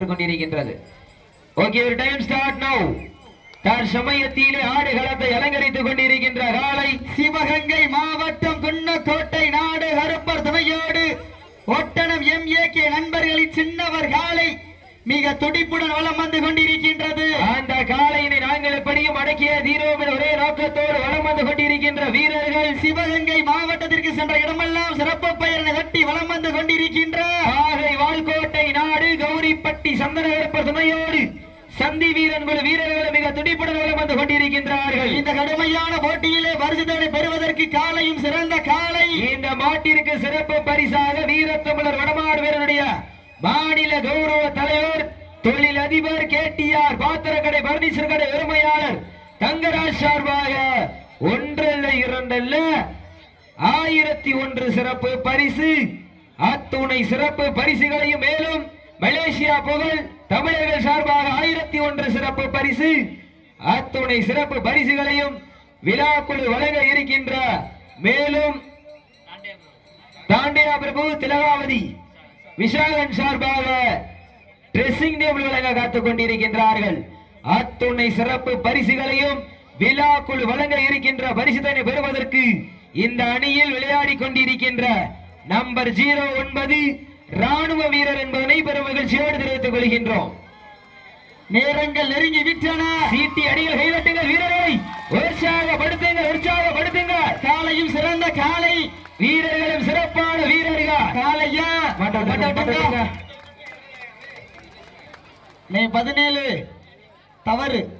கொண்டிருக்கின்றது. ஓகே ஒரு time start now தற்சமயத்திலே ஆடுகளத்தை அலங்கரித்துக் கொண்டிருக்கின்ற காலை சிவகங்கை மாவட்டம் குன்னக்கோட்டை நாடு கருப்பர் துணையோடு ஒட்டணம் எம் ஏ கே நண்பர்களின் சின்னவர் காலை மிக துடிப்புடன் வளம் வந்து கொண்டிருக்கின்றது. அந்த காலையினை நாங்கள் எப்படியும் அடக்கிய தீரோவின் ஒரே நோக்கத்தோடு வளம் வந்து கொண்டிருக்கின்ற வீரர்கள் சிவகங்கை மாவட்டத்திற்கு சென்ற இடமெல்லாம் சிறப்பு பெயரினை கட்டி வளம் வந்து கொண்டிருக்கின்ற வால்கோட்டை நாடு கௌரிப்பட்டி சந்தனகரப்பர் துணையோடு சந்தி வீரன் குழு வீரர்கள் மிக துடிப்புடன் வந்து கொண்டிருக்கின்றார்கள். இந்த கடுமையான போட்டியிலே பரிசுதனை பெறுவதற்கு காலையும் சிறந்த காலை. இந்த மாட்டிற்கு சிறப்பு பரிசாக வீரத்தமிழர் வடமாடு வீரனுடைய மாநில கௌரவ தலைவர் தொழில் அதிபர் கேடிஆர் பாத்திரக்கடை பர்னிச்சர் கடை உரிமையாளர் தங்கராஜ் சார்பாக ஒன்றல்ல இரண்டல்ல ஆயிரத்தி ஒன்று சிறப்பு பரிசு. அத்துணை சிறப்பு பரிசுகளையும் மேலும் மலேசியா புகழ் தமிழர்கள் சார்பாக ஆயிரத்தி ஒன்று சிறப்பு பரிசு. அத்துணை சிறப்பு பரிசுகளையும் விழாக்குழு வழங்க இருக்கின்ற மேலும் தாண்டியா பிரபு திலகாவதி விஷாகன் சார்பாக ட்ரெஸ்ஸிங் டேபிள் வழங்க காத்துக் கொண்டிருக்கின்றார்கள். அத்துணை சிறப்பு பரிசுகளையும் விழாக்குழு வழங்க இருக்கின்ற பரிசுதனை பெறுவதற்கு இந்த அணியில் விளையாடி கொண்டிருக்கின்ற நம்பர் ஜீரோ ஒன்பது ராணுவ வீரர் என்பதனை பெரும் மகிழ்ச்சியோடு தெரிவித்துக் கொள்கின்றோம். நேரங்கள் நெருங்கி விட்டன. சீட்டி அடிகள் கைதட்டுங்கள் வீரரை உற்சாகப்படுத்துங்கள் உற்சாகப்படுத்துங்கள். காலையும் சிறந்த காலை. வீரர்களும் சிறப்பான வீரர்கள். காலையா? பதினேழு. தவறு.